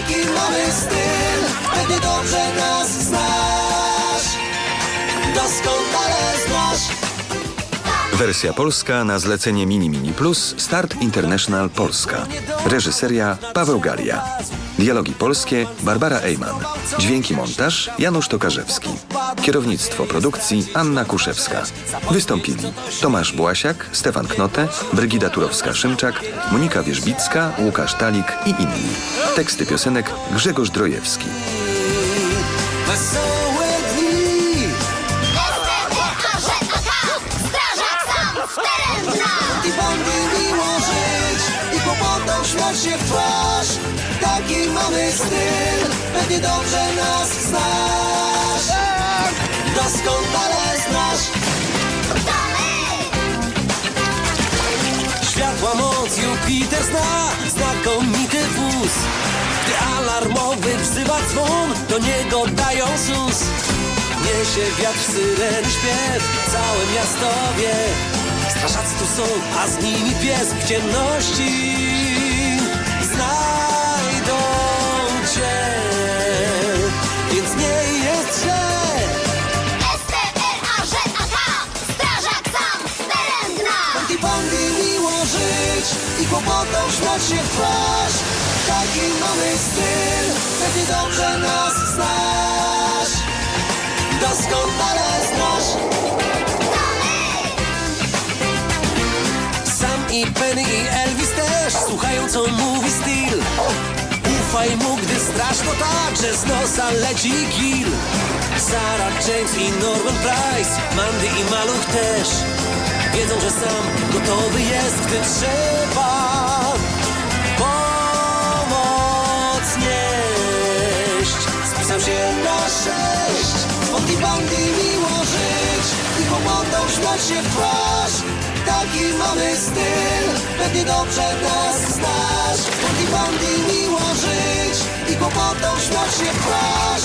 taki mamy styl Pewnie dobrze nas znasz Doskonale znasz Wersja polska na zlecenie Mini Mini Plus Start International Polska. Reżyseria Paweł Galia. Dialogi polskie Barbara Ejman. Dźwięki montaż Janusz Tokarzewski. Kierownictwo produkcji Anna Kuszewska. Wystąpili Tomasz Błasiak, Stefan Knote, Brygida Turowska-Szymczak, Monika Wierzbicka, Łukasz Talik i inni. Teksty piosenek Grzegorz Drojewski. Wesołe dni! I miło I się w twarz Taki mamy styl Pewnie dobrze nas znasz. Doskonale znasz. Światła moc Jupiter zna Znakomity wóz. Gdy alarmowy wzywa dzwon Do niego dają sus. Niesie wiatr, syreny śpiew Całe miasto wie Strażacy tu są, a z nimi pies W ciemności żyć I kłopotą śmiać się w twarz. Taki mamy styl Pewnie dobrze nas znasz Doskonale znasz. Sam i Penny i Elvis też Słuchają co mówi styl. Ufaj mu, gdy straszno tak Że z nosa leci kill. Sarah James i Norman Price Mandy i Maluch też Wiedzą, że sam gotowy jest, gdy trzeba Pomoc nieść. Spisał się na sześć Spod i bandy miło żyć. I kłopotą śmiać się w twarz. Taki mamy styl Pewnie dobrze nas znasz. I bandy miło żyć. I kłopotą śmiać się w twarz.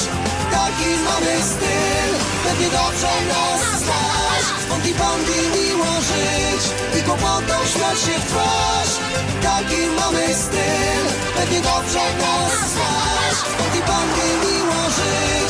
Taki mamy styl Pewnie dobrze nas znasz śmiać się w twarz. Taki mamy styl. Pewnie dobrze nas znasz. Spod i bandy miło żyć